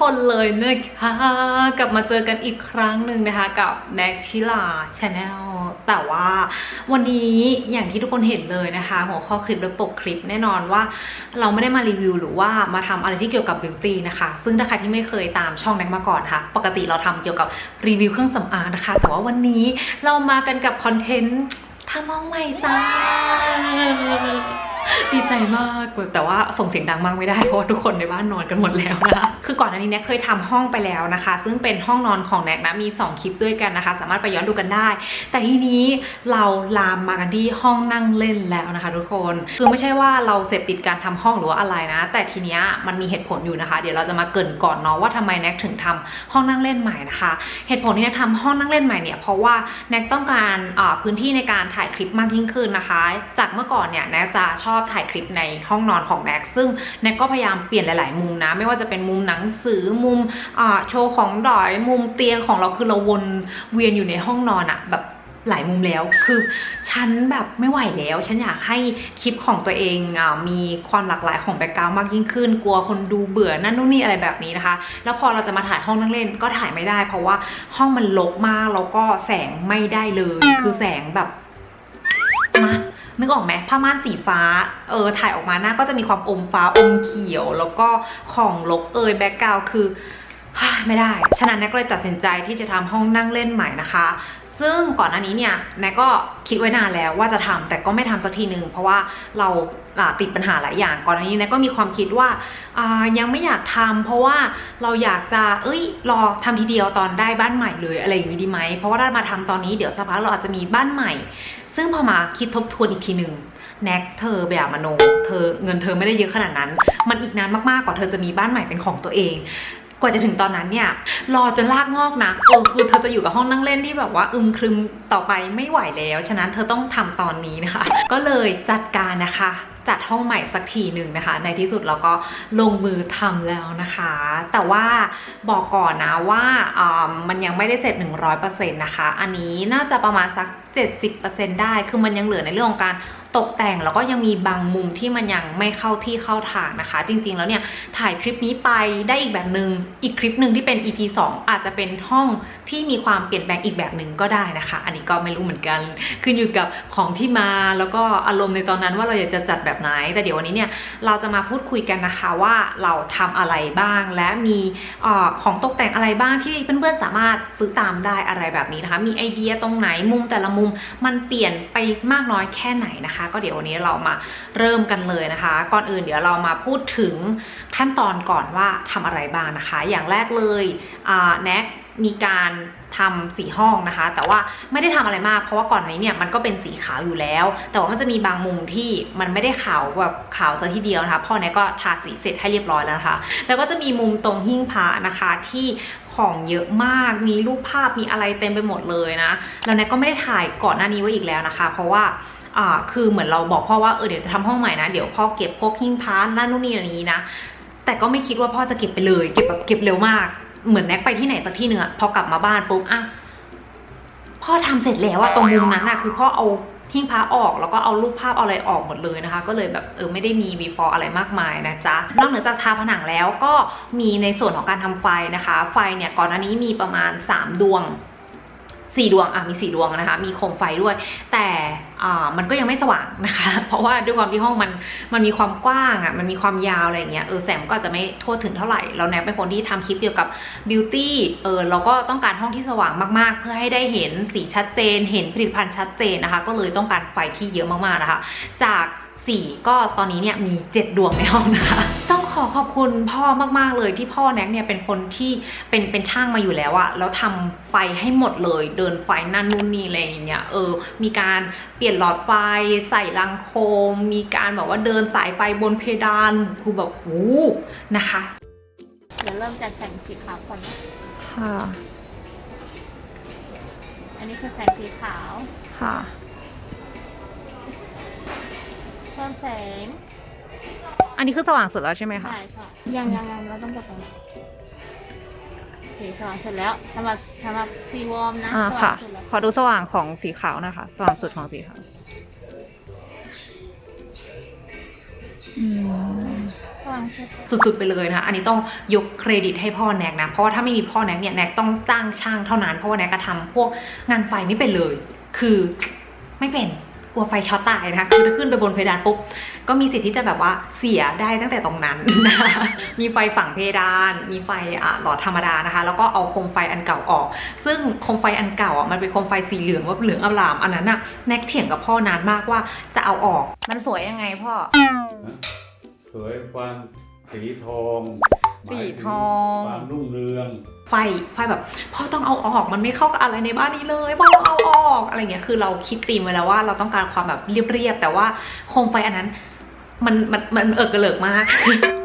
คนเลยนะคะกลับมาเจอกันอีกครั้งหนึ่งนะคะกับแน็กชิลาชาแนลแต่ว่าวันนี้อย่างที่ทุกคนเห็นเลยนะคะ หัวข้อคลิปและปกคลิปแน่นอนว่าเราไม่ได้มารีวิวหรือว่ามาทำอะไรที่เกี่ยวกับบิวตี้นะคะ ซึ่งถ้าใครที่ไม่เคยตามช่องแน็กมาก่อนค่ะ ปกติเราทำเกี่ยวกับรีวิวเครื่องสำอางนะคะ แต่ว่าวันนี้เรามากันกับคอนเทนต์ทำห้องใหม่จ้า ดีใจมาก แต่ว่าส่งเสียงดังมากไม่ได้ เพราะทุกคนในบ้านนอนกันหมดแล้วนะ คือก่อนหน้านี้แน็กเคยทำห้องไปแล้วนะคะ ซึ่งเป็นห้องนอนของแน็กนะ มี 2 คลิปด้วยกันนะคะ สามารถไปย้อนดูกันได้ แต่ทีนี้เราลามมากันที่ห้องนั่งเล่นแล้วนะคะ ทุกคน คือไม่ใช่ว่าเราเสพติดการทำห้องหรือว่าอะไรนะ แต่ทีเนี้ยมันมีเหตุผลอยู่นะคะ เดี๋ยวเราจะมาเกินก่อนเนาะว่าทำไมแน็กถึงทำห้องนั่งเล่นใหม่นะคะ เหตุผลที่แน็กทำห้องนั่งเล่นใหม่เนี่ย เพราะว่าแน็กต้องการพื้นที่ในการถ่ายคลิปมากยิ่งขึ้นนะคะ จากเมื่อก่อนเนี่ยแน็กจะชอบถ่ายคลิปในห้องนอนของแน็กซึ่งแน็กก็พยายามเปลี่ยนหลาย ๆ มุมนะ ไม่ว่าจะเป็นมุมหนังสือมุมโชว์ของดอย มุมเตียงของเราคือเราวนเวียนอยู่ในห้องนอนอะแบบหลายมุมแล้วคือฉันแบบไม่ไหวแล้ว ฉันอยากให้คลิปของตัวเองอมีความหลากหลายของแบ็กกราวมากยิ่งขึ้น กลัวคนดูเบื่อนั่นนู่นนี่อะไรแบบนี้นะคะ แล้วพอเราจะมาถ่ายห้องนั่งเล่นก็ถ่ายไม่ได้ เพราะว่าห้องมันรกมากแล้วก็แสงไม่ได้เลย คือแสงแบบมา นึกออกไหมผ้าม่านสีฟ้า เออถ่ายออกมาหน้าก็จะมีความอมฟ้าอมเขียว แล้วก็ของลกเอยแบ็กกราวคือไม่ได้ ฉะนั้นแน็กก็เลยตัดสินใจที่จะทำห้องนั่งเล่นใหม่นะคะ ซึ่งก่อนหน้านี้เนี่ยแน็กก็คิดไว้นานแล้วว่าจะทำแต่ก็ไม่ทำสักทีหนึ่งเพราะว่าเราติดปัญหาหลายอย่างก่อนหน้านี้แน็กก็มีความคิดว่ายังไม่อยากทำเพราะว่าเราอยากจะเอ้ยรอทำทีเดียวตอนได้บ้านใหม่เลยอะไรอย่างนี้ดีไหมเพราะว่าถ้ามาทำตอนนี้เดี๋ยวสักพักเราอาจจะมีบ้านใหม่ ซึ่งพอมาคิดทบทวนอีกทีหนึ่งแน็กเธอแบบมโน เธอเงินเธอไม่ได้เยอะขนาดนั้น มันอีกนานมากๆกว่าเธอจะมีบ้านใหม่เป็นของตัวเอง กว่าจะถึงตอนนั้นเนี่ยรอจนลากงอกนะเออคือเธอจะอยู่กับห้องนั่งเล่นที่แบบว่าอึมครึมต่อไปไม่ไหวแล้ว ฉะนั้นเธอต้องทำตอนนี้นะคะ ก็เลยจัดการนะคะจัดห้องใหม่สักทีหนึ่งนะคะ ในที่สุดเราก็ลงมือทำแล้วนะคะ แต่ว่าบอกก่อนนะว่ามันยังไม่ได้เสร็จ 100%นะคะ อันนี้น่าจะประมาณสัก 70%ได้ คือมันยังเหลือในเรื่องของการตกแต่งแล้วก็ยังมีบางมุมที่มันยังไม่เข้าที่เข้าทางนะคะ จริงๆแล้วเนี่ยถ่ายคลิปนี้ไปได้อีกแบบหนึง่งอีกคลิปหนึ่งที่เป็น EP 2 อาจจะเป็นห้องที่มีความเปลี่ยนแปลงอีกแบบหนึ่งก็ได้นะคะ อันนี้ก็ไม่รู้เหมือนกัน ขึ้นอยู่กับของที่มาแล้วก็อารมณ์ในตอนนั้นว่าเราอยากจะจัดแบบไหน แต่เดี๋ยววันนี้เนี่ยเราจะมาพูดคุยกันนะคะว่าเราทำอะไรบ้าง และมีออของตกแต่งอะไรบ้างที่เพื่อนๆสามารถซื้อตามได้อะไรแบบนี้นะคะ มีไอเดียตรงไหนมุมแต่ละมุมมันเปลี่ยนไปมากน้อยแค่ไหนนะคะ ก็เดี๋ยววันนี้เรามาเริ่มกันเลยนะคะ ก่อนอื่นเดี๋ยวเรามาพูดถึงขั้นตอนก่อนว่าทำอะไรบ้างนะคะ อย่างแรกเลยแน็ก มีการทำสีห้องนะคะ แต่ว่าไม่ได้ทำอะไรมาก เพราะว่าก่อนนี้เนี่ยมันก็เป็นสีขาวอยู่แล้ว แต่ว่ามันจะมีบางมุมที่มันไม่ได้ขาวแบบขาวจะทีเดียวนะคะพ่อเนี่ยก็ทาสีเสร็จให้เรียบร้อยแล้วนะคะ แล้วก็จะมีมุมตรงหิ้งพระนะคะที่ของเยอะมาก มีรูปภาพมีอะไรเต็มไปหมดเลยนะ แล้วเนี่ยก็ไม่ได้ถ่ายก่อนหน้านี้ไว้อีกแล้วนะคะ เพราะว่าอ่าคือเหมือนเราบอกพ่อว่าเออเดี๋ยวจะทำห้องใหม่นะเดี๋ยวพ่อเก็บพวกหิ้งพาร์ทนั่นนู่นนี่อะไรนี้นะแต่ก็ไม่คิดว่าพ่อจะเก็บไปเลย เก็บแบบเก็บเร็วมาก เหมือนแน็กไปที่ไหนสักที่หนึ่งอะพอกลับมาบ้านปุ๊บอะพ่อทำเสร็จแล้วอะตรงมุมนั้นอะคือพ่อเอาหิ้งพระออกแล้วก็เอารูปภาพเอาอะไรออกหมดเลยนะคะ ก็เลยแบบเออไม่ได้มี before อะไรมากมายนะจ๊ะนอกเหนือจากทาผนังแล้วก็มีในส่วนของการทำไฟนะคะ ไฟเนี่ยก่อนหน้านี้มีประมาณ 3 ดวงสี่ดวงอะมีสี่ดวงนะคะ มีโคมไฟด้วย แต่ มันก็ยังไม่สว่างนะคะ เพราะว่าด้วยความที่ห้องมันมันมีความกว้างอะมันมีความยาวอะไรอย่างเงี้ยเออแสงก็อาจจะไม่ทั่วถึงเท่าไหร่เราแนบเป็นคนที่ทำคลิปเกี่ยวกับบิวตี้เออเราก็ต้องการห้องที่สว่างมากๆ เพื่อให้ได้เห็นสีชัดเจน เห็นผลิตภัณฑ์ชัดเจนนะคะ ก็เลยต้องการไฟที่เยอะมากๆนะคะ จาก สี่ก็ตอนนี้เนี่ยมี 7 ดวงในห้องนะคะ ต้องขอขอบคุณพ่อมากๆเลยที่พ่อแน็กเนี่ยเป็นคนที่เป็นเป็นช่างมาอยู่แล้วอะแล้วทำไฟให้หมดเลย เดินไฟนั่นนู่นนี่อะไรอย่างเงี้ยเออ มีการเปลี่ยนหลอดไฟใส่รังโคม มีการแบบว่าเดินสายไฟบนเพดานคือแบบโอ้นะคะเดี๋ยวเริ่มจากแสงสีขาวก่อนนะค่ะ อันนี้คือแสงสีขาวค่ะ พิ่มแสงอันนี้คือสว่างสุดแล้วใช่ไหมคะใช่ค่ะยังยังยังเราต้องกดตรงนี้สีสว่างเสร็จแล้วสำหรับสำหรับซีวอร์มนะอ่าสว่างค่ะเสร็จแล้วขอดูสว่างของสีขาวนะคะ สว่างสุดของสีขาวอืมสฝรั่งเศสสุดๆไปเลยนะคะ อันนี้ต้องยกเครดิตให้พ่อแนกนะ เพราะว่าถ้าไม่มีพ่อแนกเนี่ย แนกต้องจ้างช่างเท่านั้น เพราะว่าแนกก็ทำพวกงานไฟไม่เป็นเลย คือไม่เป็น กลัวไฟช็อตตายนะคะคือถ้าขึ้นไปบนเพดานปุ๊บก็มีสิทธิ์ที่จะแบบว่าเสียได้ตั้งแต่ตรงนั้นนะคะมีไฟฝั่งเพดาน มีไฟอะหลอดธรรมดานะคะ แล้วก็เอาโคมไฟอันเก่าออก ซึ่งโคมไฟอันเก่าอะมันเป็นโคมไฟสีเหลืองว่าเหลืองอลามอันนั้นน่ะแนกเถียงกับพ่อนานมากว่าจะเอาออก มันสวยยังไงพ่อสวยความสีทอง สีทอง ความรุ่งเรือง ไฟไฟแบบพ่อต้องเอาออกมันไม่เข้ากับอะไรในบ้านนี้เลยพ่อต้องเอาออกอะไรเงี้ยคือเราคิดตีมไว้แล้วว่าเราต้องการความแบบเรียบๆแต่ว่าโคมไฟอันนั้นมันมันมันเอิกกระเลิกมาก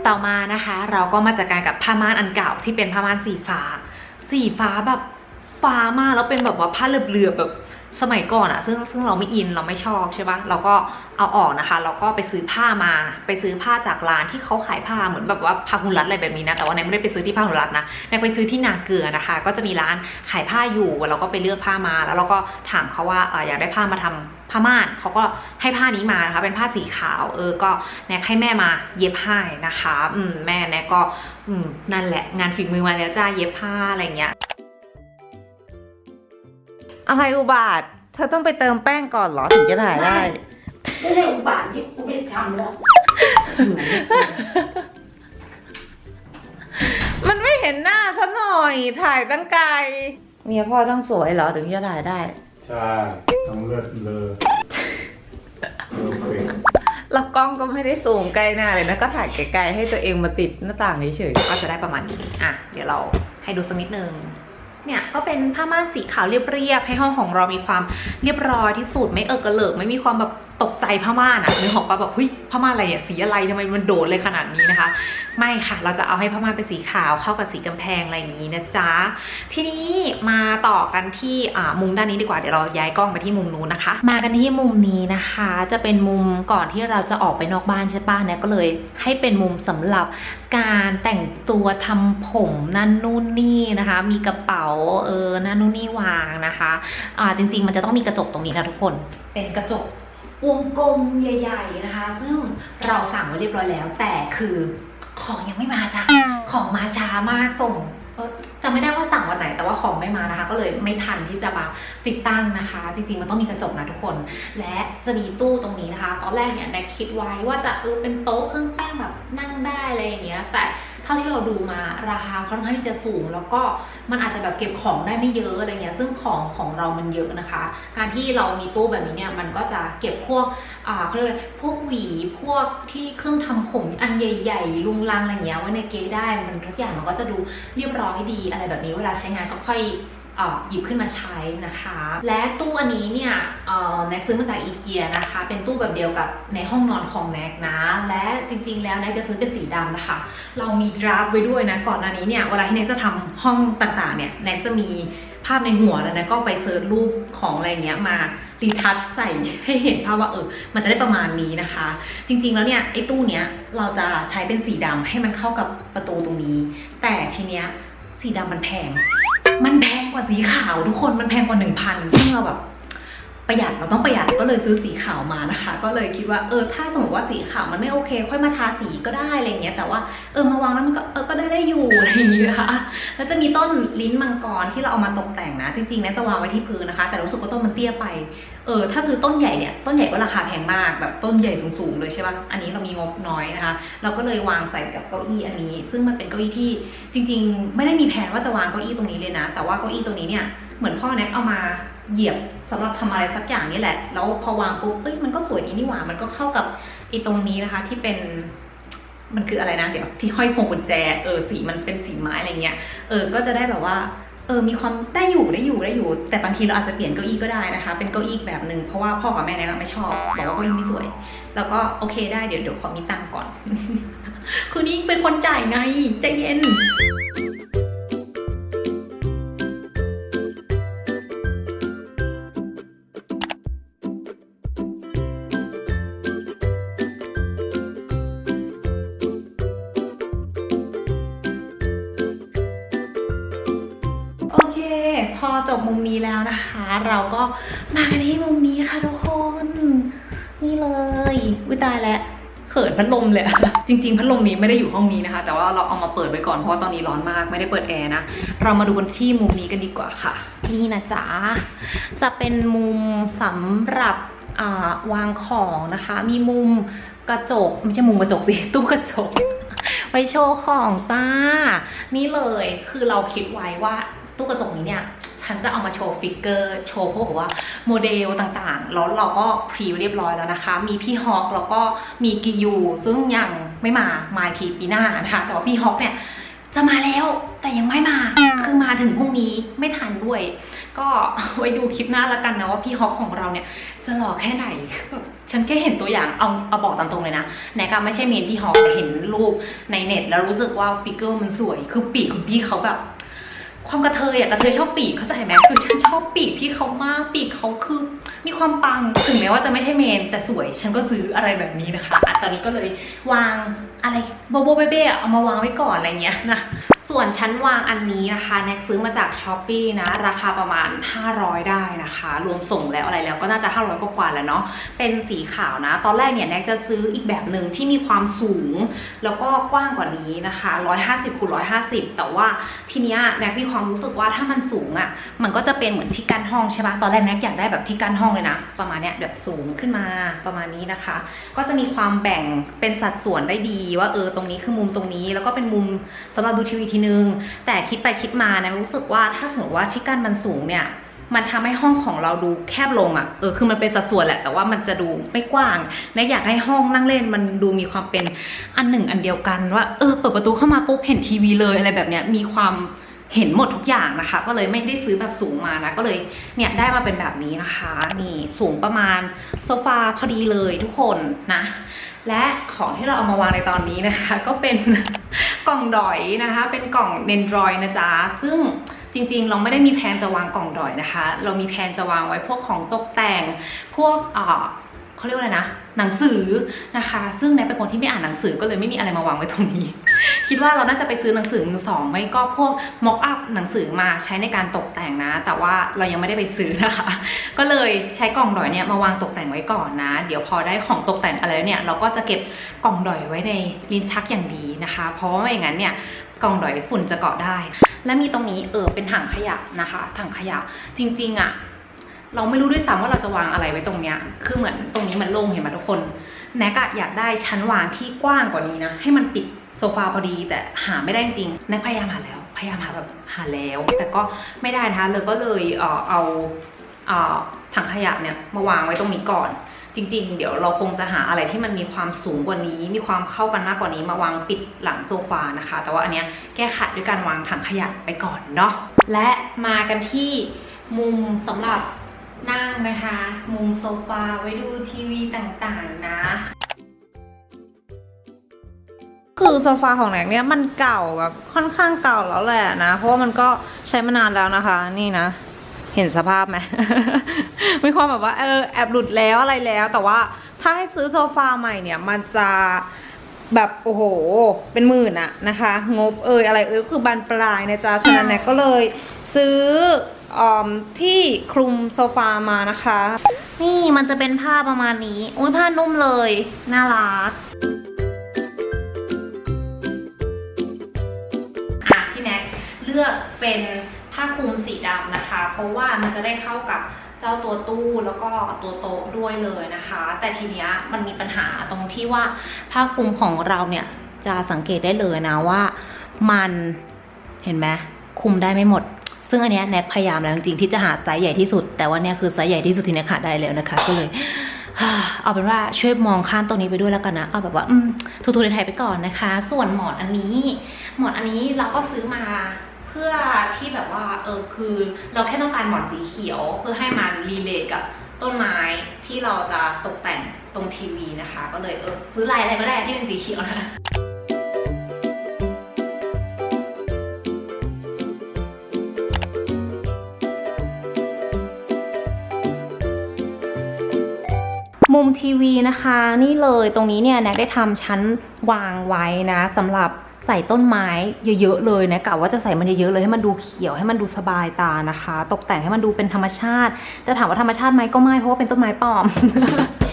ต่อมานะคะ เราก็มาจัดการกับผ้าม่านอันเก่าที่เป็นผ้าม่านสีฟ้า สีฟ้าแบบฟ้ามากแล้วเป็นแบบว่าผ้าเหลือบๆแบบ สมัยก่อนอะซึ่งซึ่งเราไม่อินเราไม่ชอบใช่ปะเราก็เอาออกนะคะเราก็ไปซื้อผ้ามา ไปซื้อผ้าจากร้านที่เขาขายผ้าเหมือนแบบว่าพาหุรัตอะไรแบบนี้นะ แต่ว่าแนไม่ได้ไปซื้อที่พาหุรัตนะแนไปซื้อที่นาเกลือนะคะ ก็จะมีร้านขายผ้าอยู่เราก็ไปเลือกผ้ามา แล้วเราก็ถามเขาว่าเอออยากได้ผ้ามาทำผ้าม่านเขาก็ให้ผ้านี้มานะคะเป็นผ้าสีขาวเออก็แนกให้แม่มาเย็บให้นะคะ อืมแม่แนกก็อืมนั่นแหละงานฝีมือมาแล้วจ้าเย็บผ้าอะไรเงี้ย อะไรอุบาท เธอต้องไปเติมแป้งก่อนเหรอถึงจะถ่ายได้ ไม่ใช่อุบาทที่กูไม่ได้ทำแล้ว มันไม่เห็นหน้าซะหน่อยถ่ายตั้งไกล เมียพ่อต้องสวยเหรอถึงจะถ่ายได้ ใช่ต้องเลือดเลอเออเป็นแล้วกล้องก็ไม่ได้สูงใกล้หน้าเลยนะก็ถ่ายไกลๆให้ตัวเองมาติดหน้าต่างเฉยก็จะได้ประมาณนี้อะเดี๋ยวเราให้ดูสักนิดนึง เนี่ยก็เป็นผ้าม่านสีขาวเรียบๆให้ห้องของเรามีความเรียบร้อยที่สุดไม่เอิกกระเหลิกไม่มีความแบบ ตกใจผ้าม่านอะนึกออกปะแบบเฮ้ยผ้าม่านอะไรอะสีอะไรทำไมมันโดดเลยขนาดนี้นะคะ ไม่ค่ะเราจะเอาให้ผ้าม่านเป็นสีขาวเข้ากับสีกำแพงอะไรอย่างนี้นะจ๊ะทีนี้มาต่อกันที่มุมด้านนี้ดีกว่าเดี๋ยวเราย้ายกล้องไปที่มุมนู้นนะคะ มากันที่มุมนี้นะคะ จะเป็นมุมก่อนที่เราจะออกไปนอกบ้านใช่ปะเนี่ยก็เลยให้เป็นมุมสำหรับการแต่งตัวทำผมนั่นนู่นนี่นะคะ มีกระเป๋าเออนั่นนู่นนี่วางนะคะอ่าจริง ๆ มันจะต้องมีกระจกตรงนี้นะทุกคน เป็นกระจก วงกลมใหญ่ ๆนะคะ ซึ่งเราสั่งไว้เรียบร้อยแล้ว แต่คือของยังไม่มาจ้ะของมาช้ามากส่งจำไม่ได้ว่าสั่งวันไหนแต่ว่าของไม่มานะคะ ก็เลยไม่ทันที่จะมาติดตั้งนะคะ จริงๆมันต้องมีกระจกนะทุกคน และจะมีตู้ตรงนี้นะคะ ตอนแรกเนี่ยแนกคิดไว้ว่าจะเออเป็นโต๊ะเครื่องแป้งแบบนั่งได้อะไรอย่างเงี้ยแต่ เท่าที่เราดูมาราคาค่อนข้างที่จะสูง แล้วก็มันอาจจะแบบเก็บของได้ไม่เยอะอะไรเงี้ยซึ่งของของเรามันเยอะนะคะ การที่เรามีตู้แบบนี้เนี่ยมันก็จะเก็บพวกอ่าเขาเรียกอะไรพวกหวีพวกที่เครื่องทำผมอันใหญ่ๆลุงลังอะไรเงี้ยไว้ในเกได้มันทุกอย่างมันก็จะดูเรียบร้อยดีอะไรแบบนี้เวลาใช้งานก็ค่อย หยิบขึ้นมาใช้นะคะ และตู้อันนี้เนี่ยแน็กซื้อมาจากอีเกียนะคะ เป็นตู้แบบเดียวกับในห้องนอนของแน็กนะ และจริง ๆ แล้วแน็กจะซื้อเป็นสีดำนะคะ เรามีดราฟไว้ด้วยนะก่อนหน้านี้เนี่ยเวลาที่แน็กจะทำห้องต่างๆเนี่ยแน็กจะมีภาพในหัวแล้วนะก็ไปเซิร์ชรูปของอะไรเงี้ยมารีทัชใส่ให้เห็นภาพว่าเออมันจะได้ประมาณนี้นะคะ จริง ๆ แล้วเนี่ยไอ้ตู้เนี้ยเราจะใช้เป็นสีดำให้มันเข้ากับประตูตรงนี้ แต่ทีเนี้ยสีดำมันแพง มันแพงกว่าสีขาวทุกคนมันแพงกว่าหนึ่งพันซึ่งเราแบบประหยัดเราต้องประหยัดก็เลยซื้อสีขาวมานะคะ ก็เลยคิดว่าเออถ้าสมมติว่าสีขาวมันไม่โอเค ค่อยมาทาสีก็ได้อะไรเงี้ยแต่ว่าเออมาวางแล้วมันก็เออก็ได้ได้อยู่อะไรอย่างเงี้ยนะคะแล้วจะมีต้นลิ้นมังกรที่เราเอามาตกแต่งนะ จริงๆนี่จะวางไว้ที่พื้นนะคะ แต่รู้สึกว่าต้นมันเตี้ยไป เออถ้าซื้อต้นใหญ่เนี่ยต้นใหญ่ก็ราคาแพงมากแบบต้นใหญ่สูงๆเลยใช่ปะอันนี้เรามีงบน้อยนะคะ เราก็เลยวางใส่กับเก้าอี้อันนี้ ซึ่งมันเป็นเก้าอี้ที่จริง ๆ ไม่ได้มีแผนว่าจะวางเก้าอี้ตรงนี้เลยนะ แต่ว่าเก้าอี้ตรงนี้เนี่ยเหมือนพ่อแน็กเอามาเหยียบสำหรับทำอะไรสักอย่างนี่แหละ แล้วพอวางปุ๊บเอ้ยมันก็สวยดีนี่หว่า มันก็เข้ากับไอีตรงนี้นะคะที่เป็นมันคืออะไรนะเดี๋ยวที่ห้อยพวงกุญแจเออสีมันเป็นสีไม้อะไรเงี้ยเออก็จะได้แบบว่า เออมีความได้อยู่ได้อยู่ได้อยู่ แต่บางทีเราอาจจะเปลี่ยนเก้าอี้ก็ได้นะคะ เป็นเก้าอี้แบบหนึ่งเพราะว่าพ่อกับแม่เนี่ยไม่ชอบบอกว่าเก้าอี้ไม่สวย แล้วก็โอเคได้เดี๋ยวเดี๋ยวขอมีตังก่อน คือนี่เป็นคนจ่ายไงใจเย็น อจบมุมนี้แล้วนะคะ เราก็มากันที่มุมนี้ค่ะทุกคน นี่เลยวิตายแล้วขินพัดลมเลย จริง ๆ พัดลมนี้ไม่ได้อยู่ห้องนี้นะคะ แต่ว่าเราเอามาเปิดไว้ก่อนเพราะว่าตอนนี้ร้อนมากไม่ได้เปิดแอร์นะ เรามาดูกันที่มุมนี้กันดีกว่าค่ะ นี่นะจ๊ะ จะเป็นมุมสำหรับวางของนะคะ มีมุมกระจก ไม่ใช่มุมกระจกสิ ตู้กระจก ไว้โชว์ของจ้า นี่เลย คือเราคิดไว้ว่าตู้กระจกนี้เนี่ย ฉันจะเอามาโชว์ฟิกเกอร์โชว์พวกแบบว่าโมเดลต่างๆ แล้วเราก็พรีเรียบร้อยแล้วนะคะ มีพี่ฮอกแล้วก็มีกิยูซึ่งยังไม่มามาทีปีหน้านะคะ แต่ว่าพี่ฮอกเนี่ยจะมาแล้วแต่ยังไม่มา คือมาถึงพรุ่งนี้ไม่ทันด้วย ก็ไว้ดูคลิปหน้าล้วกันนะว่าพี่ฮอกของเราเนี่ยจะหล่อแค่ไหนแบบฉันแค่เห็นตัวอย่างเอาเอาบอกตามตรงเลยนะแนกะไม่ใช่เมนพี่ฮอกแต่เห็นรูปในเน็ต แล้วรู้สึกว่าฟิกเกอร์มันสวย คือปีกคุณพี่เขาแบบ ความกระเทยอะกระเทยชอบปีกเข้าใจไหมคือฉันชอบปีกพี่เขามากปีกเขาคือมีความปังถึงแม้ว่าจะไม่ใช่เมน แต่สวยฉันก็ซื้ออะไรแบบนี้นะคะอะตอนนี้ก็เลยวางอะไรโบโบเบ้เบ้เอามาวางไว้ก่อนอะไรเงี้ยนะ ส่วนชั้นวางอันนี้นะคะแน็กซื้อมาจากช้อปปีนะ ราคาประมาณ 500 ได้นะคะ รวมส่งแล้วอะไรแล้วก็น่าจะ 500 กว่าๆแล้วเนาะเป็นสีขาวนะ ตอนแรกเนี่ยแน็กจะซื้ออีกแบบหนึ่งที่มีความสูง แล้วก็กว้างกว่านี้นะคะ 150คูณ150 แต่ว่าทีเนี้ยแน็กมีความรู้สึกว่าถ้ามันสูงอะ่ะมันก็จะเป็นเหมือนที่กั้นห้องใช่ปะตอนแรกแน็กอยากได้แบบที่กั้นห้องเลยนะประมาณเนี้ยแบบสูงขึ้นมาประมาณนี้นะคะ ก็จะมีความแบ่งเป็นสัดส่วนได้ดีว่าเออตรงนี้คือมุมตรงนี้ แล้วก็เป็นมุมสำหรับดูทีวีทีนึง แต่คิดไปคิดมานะรู้สึกว่าถ้าสมมติว่าที่กั้นมันสูงเนี่ยมันทำให้ห้องของเราดูแคบลงอะ่ะ เออ คือมันเป็นสัดส่วนแหละ แต่ว่ามันจะดูไม่กว้าง และอยากให้ห้องนั่งเล่นมันดูมีความเป็นอันหนึ่งอันเดียวกันว่า เออ เปิดประตูเข้ามาปุ๊บเห็นทีวีเลยอะไรแบบเนี้ย มีความเห็นหมดทุกอย่างนะคะ ก็เลยไม่ได้ซื้อแบบสูงมานะ ก็เลยเนี่ยได้มาเป็นแบบนี้นะคะ นี่สูงประมาณโซฟาพอดีเลยทุกคนนะ และของที่เราเอามาวางในตอนนี้นะคะ ก็เป็นกล่องดอยนะคะ เป็นกล่องเนนดรอยนะจ๊ะ ซึ่งจริงๆ เราไม่ได้มีแพลนจะวางกล่องดอยนะคะ เรามีแพลนจะวางไว้พวกของตกแต่ง พวกเอ่อเขาเรียกว่าอะไรนะ หนังสือนะคะ ซึ่งในเป็นคนที่ไม่อ่านหนังสือก็เลยไม่มีอะไรมาวางไว้ตรงนี้ คิดว่าเราน่าจะไปซื้อหนังสือมือสองไม่ก็พวกม็อกอัพหนังสือมาใช้ในการตกแต่งนะ แต่ว่าเรายังไม่ได้ไปซื้อนะคะ ก็เลยใช้กล่องดอยเนี่ยมาวางตกแต่งไว้ก่อนนะ เดี๋ยวพอได้ของตกแต่งอะไรแล้วเนี่ยเราก็จะเก็บกล่องดอยไว้ในลิ้นชักอย่างดีนะคะ เพราะว่าไม่อย่างนั้นเนี่ยกล่องดอยฝุ่นจะเกาะได้ และมีตรงนี้เออเป็นถังขยะนะคะ ถังขยะจริงๆอะ่ะเราไม่รู้ด้วยซ้ำว่าเราจะวางอะไรไว้ตรงเนี้ย คือเหมือนตรงนี้มันโล่งเห็นไหมทุกคน แน็กอะอยากได้ชั้นวางที่กว้างกว่านี้นะ ให้มันปิด โซฟาพอดีแต่หาไม่ได้จริงแน็กพยายามหาแล้ว พยายามหาแบบหาแล้ว แต่ก็ไม่ได้นะคะเลยก็เลยเอ่อเอาเอ่อถังขยะเนี่ยมาวางไว้ตรงนี้ก่อน จริง ๆ เดี๋ยวเราคงจะหาอะไรที่มันมีความสูงกว่านี้ มีความเข้ากันมากกว่านี้มาวางปิดหลังโซฟานะคะ แต่ว่าอันเนี้ยแก้ขัดด้วยการวางถังขยะไปก่อนเนาะและมากันที่มุมสำหรับนั่งนะคะ มุมโซฟาไว้ดูทีวีต่างๆนะ คือโซฟาของแหนกเนี่ยมันเก่าแบบค่อนข้างเก่าแล้วแหละนะ เพราะว่ามันก็ใช้มานานแล้วนะคะ นี่นะ เห็นสภาพไหม มีความแบบว่าเออแอบหลุดแล้วอะไรแล้ว แต่ว่าถ้าให้ซื้อโซฟาใหม่เนี่ยมันจะแบบโอ้โห เป็นหมื่นอะนะคะ งบเอยอะไรเอยคือบานปลายนะจ๊ะฉะนั้นแหนกก็เลยซื้อออมที่คลุมโซฟามานะคะ นี่มันจะเป็นผ้าประมาณนี้ อุ้ยผ้านุ่มเลย น่ารัก ลือกเป็นผ้าคลุมสีดำนะคะ เพราะว่ามันจะได้เข้ากับเจ้าตัวตู้แล้วก็ตัวโต๊ะด้วยเลยนะคะ แต่ทีเนี้ยมันมีปัญหาตรงที่ว่าผ้าคลุมของเราเนี่ยจะสังเกตได้เลยนะว่ามันเห็นไหมคลุมได้ไม่หมด ซึ่งอันเนี้ยแน็กพยายามแล้วจริงๆที่จะหาไซส์ใหญ่ที่สุด แต่ว่าเนี่ยคือไซส์ใหญ่ที่สุดที่แน็กหาได้แล้วนะคะก็เลยเอาเป็นว่าช่วยมองข้ามตรงนี้ไปด้วยแล้วกันนะ เอาแบบว่าอืมทูๆไทยไปก่อนนะคะ ส่วนหมอนอันนี้ หมอนอันนี้เราก็ซื้อมา พื่อที่แบบว่าเออคือเราแค่ต้องการหมอนสีเขียว เพื่อให้มันรีเลทกับต้นไม้ที่เราจะตกแต่งตรงทีวีนะคะ ก็เลยเออซื้อลายอะไรก็ได้ที่เป็นสีเขียวนะมุมทีวีนะคะ นี่เลยตรงนี้เนี่ยแน็กได้ทำชั้นวางไว้นะสำหรับ ใส่ต้นไม้เยอะๆเลยนะกะว่าจะใส่มันเยอะๆเลยให้มันดูเขียวให้มันดูสบายตานะคะ ตกแต่งให้มันดูเป็นธรรมชาติ แต่ถามว่าธรรมชาติไหมก็ไม่เพราะว่าเป็นต้นไม้ปลอม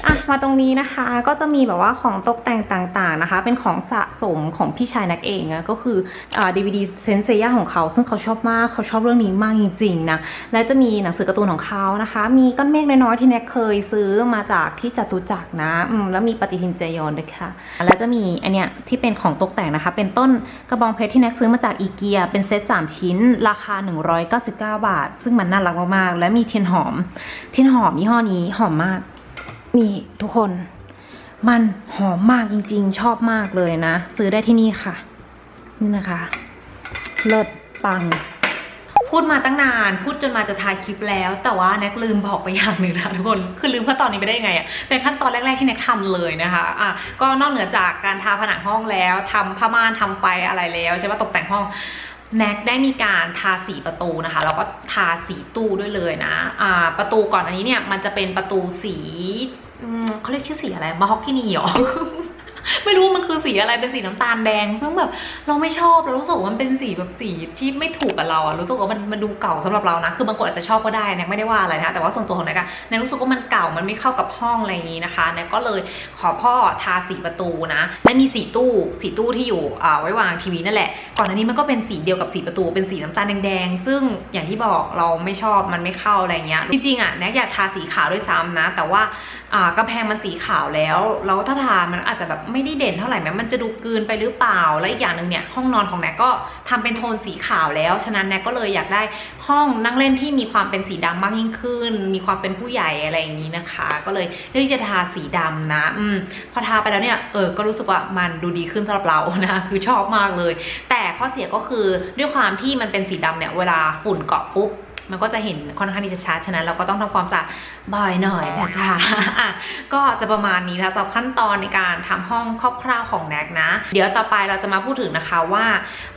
อะมาตรงนี้นะคะก็จะมีแบบว่าของตกแต่งต่างๆนะคะ เป็นของสะสมของพี่ชายนักเองนะก็คืออ่าดีวีดีเซนเซียของเขา ซึ่งเขาชอบมากเขาชอบเรื่องนี้มากจริงๆนะและจะมีหนังสือการ์ตูนของเขานะคะ มีก้อนเมฆน้อยๆที่แน็กเคยซื้อมาจากที่จตุจักรนะอืมแล้วมีปฏิทินเจยอนด้วยค่ะและจะมีอันเนี้ยที่เป็นของตกแต่งนะคะ เป็นต้นกระบองเพชรที่แน็กซื้อมาจากอีเกียเป็นเซต3 ชิ้น ราคา 199 บาท ซึ่งมันน่ารักมากๆและมีเทียนหอม เทียนหอมยี่ห้อนี้หอมมาก นี่ทุกคน มันหอมมากจริงๆ ชอบมากเลยนะ ซื้อได้ที่นี่ค่ะ นี่นะคะ เลิศปัง พูดมาตั้งนาน พูดจนมาจะถ่ายคลิปแล้ว แต่ว่าแน็กลืมบอกไปอย่างหนึ่งนะทุกคน คือลืมขั้นตอนนี้ไปได้ยังไงอะ่ะ เป็นขั้นตอนแรกๆที่แน็กทำเลยนะคะ อะ ก็นอกเหนือจากการทาผนังห้องแล้วทำผ้าม่านทำไฟอะไรแล้วใช่ไหมตกแต่งห้อง แน็กได้มีการทาสีประตูนะคะแล้วก็ทาสีตู้ด้วยเลยนะอ่าประตูก่อนอันนี้เนี่ยมันจะเป็นประตูสีเขาเรียกชื่อสีอะไรมาฮอกกินีหรอ ไม่รู้มันคือสีอะไรเป็นสีน้ำตาลแดง ซึ่งแบบเราไม่ชอบเรารู้สึกว่ามันเป็นสีแบบสีที่ไม่ถูกกับเราอะรู้สึกว่ามันมันดูเก่าสำหรับเรานะคือบางคนอาจจะชอบก็ได้น็กไม่ได้ว่าอะไรนะแต่ว่าส่วนตัวของแน็กอะแน็กรู้สึกว่ามันเก่ามันไม่เข้ากับห้องอะไรอย่างนี้นะคะแน็กก็เลยขอพ่อทาสีประตูนะและมีสีตู้สีตู้ที่อยู่อ่าไว้วางทีวีนั่นแหละ ก่อนอันนี้มันก็เป็นสีเดียวกับสีประตูเป็นสีน้ำตาลแดงๆซึ่งอย่างที่บอกเราไม่ชอบมันไม่เข้าอะไรเงี้ยจริงๆอะแน็กอยากทาสีขาวด้วยซ้ำนะ แต่ว่าอ่ากำแพงมันสีขาวแล้วแล้วถ้าทามันอาจจะแบบไม่ได้เด่นเท่าไหร่แม้มันจะดูกลืนไปหรือเปล่า และอีกอย่างหนึ่งเนี่ยห้องนอนของแน็กก็ทำเป็นโทนสีขาวแล้ว ฉะนั้นแน็กก็เลยอยากได้ห้องนั่งเล่นที่มีความเป็นสีดำมากยิ่งขึ้น มีความเป็นผู้ใหญ่อะไรอย่างนี้นะคะ ก็เลยเลือกที่จะทาสีดำนะอืมพอทาไปแล้วเนี่ยเออก็รู้สึกว่ามันดูดีขึ้นสำหรับเรานะคือชอบมากเลย แต่ข้อเสียก็คือด้วยความที่มันเป็นสีดำเนี่ยเวลาฝุ่นเกาะปุ๊บ มันก็จะเห็นค่อนข้างที่จะชัดฉะนั้นเราก็ต้องทำความสะอาดบ่อยหน่อยนะจ๊ะอะก็จะประมาณนี้นะสำหรับขั้นตอนในการทำห้องคร่าวๆของแน็กนะ เดี๋ยวต่อไปเราจะมาพูดถึงนะคะว่า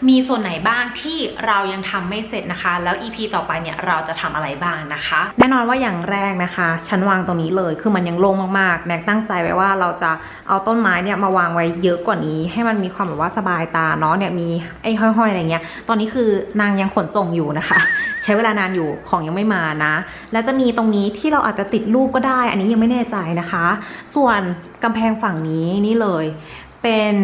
มีส่วนไหนบ้างที่เรายังทำไม่เสร็จนะคะ แล้ว EP ต่อไปเนี่ยเราจะทำอะไรบ้างนะคะ แน่นอนว่าอย่างแรกนะคะชั้นวางตรงนี้เลยคือมันยังโล่งมากๆแน็กตั้งใจไว้ว่าเราจะเอาต้นไม้เนี่ยมาวางไว้เยอะกว่านี้ ให้มันมีความแบบว่าสบายตาเนาะเนี่ยมีไอ้ห้อยๆอะไรเงี้ย ตอนนี้คือนางยังขนส่งอยู่นะคะ ใช้เวลานานอยู่ของยังไม่มานะ แล้วจะมีตรงนี้ที่เราอาจจะติดรูปก็ได้ อันนี้ยังไม่แน่ใจนะคะ ส่วนกำแพงฝั่งนี้นี่เลย เป็น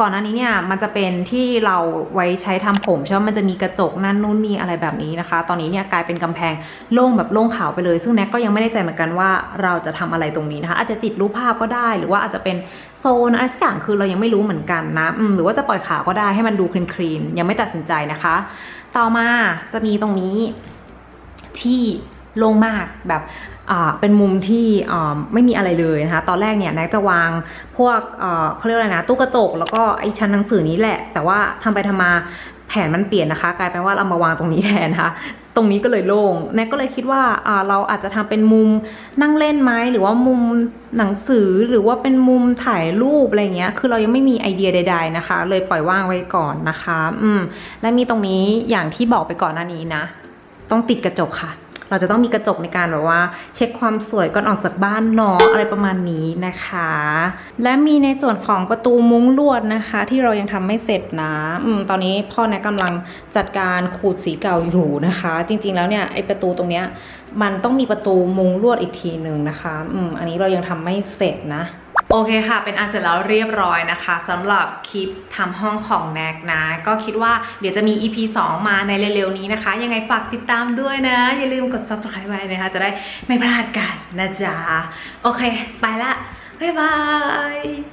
ก่อนหน้านี้เนี่ยมันจะเป็นที่เราไว้ใช้ทำผมใช่ไหมมันจะมีกระจกนั่นนู่นนี่อะไรแบบนี้นะคะ ตอนนี้เนี่ยกลายเป็นกำแพงโล่งแบบโล่งขาวไปเลย ซึ่งแน็กก็ยังไม่ได้ใจเหมือนกันว่าเราจะทำอะไรตรงนี้นะคะ อาจจะติดรูปภาพก็ได้ หรือว่าอาจจะเป็นโซนอะไรสักอย่างคือเรายังไม่รู้เหมือนกันนะหรือว่าจะปล่อยขาวก็ได้ให้มันดูคลีนๆยังไม่ตัดสินใจนะคะ ต่อมาจะมีตรงนี้ที่โล่งมากแบบ เป็นมุมที่ไม่มีอะไรเลยนะคะ ตอนแรกเนี่ยแน็กจะวางพวกเขาเรียกว่าอะไรนะ ตู้กระจก แล้วก็ไอ้ชั้นหนังสือนี้แหละ แต่ว่าทำไปทำมาแผนมันเปลี่ยนนะคะ กลายเป็นว่าเรามาวางตรงนี้แทนนะคะตรงนี้ก็เลยโล่งแน็กก็เลยคิดว่าเราอาจจะทำเป็นมุมนั่งเล่นไหมหรือว่ามุมหนังสือหรือว่าเป็นมุมถ่ายรูปอะไรเงี้ย คือเรายังไม่มีไอเดียใด ๆนะคะ เลยปล่อยว่างไว้ก่อนนะคะ อืมและมีตรงนี้อย่างที่บอกไปก่อนหน้านี้นะ ต้องติดกระจกค่ะ เราจะต้องมีกระจกในการแบบว่า เช็คความสวยก่อนออกจากบ้านเนาะอะไรประมาณนี้นะคะ และมีในส่วนของประตูมุ้งลวดนะคะ ที่เรายังทำไม่เสร็จนะอืมตอนนี้พ่อแนะกำลังจัดการขูดสีเก่าอยู่นะคะ จริง ๆ แล้วเนี่ยไอประตูตรงเนี้ยมันต้องมีประตูมุ้งลวดอีกทีหนึ่งนะคะอืมอันนี้เรายังทำไม่เสร็จนะ โอเคค่ะ เป็นอันเสร็จแล้วเรียบร้อยนะคะสำหรับคลิปทำห้องของแน็กนะ ก็คิดว่าเดี๋ยวจะมี EP 2 มาในเร็วๆนี้นะคะ ยังไงฝากติดตามด้วยนะ อย่าลืมกด subscribe ไว้นะคะ จะได้ไม่พลาดกันนะจ๊ะ โอเค ไปละ บ๊ายบาย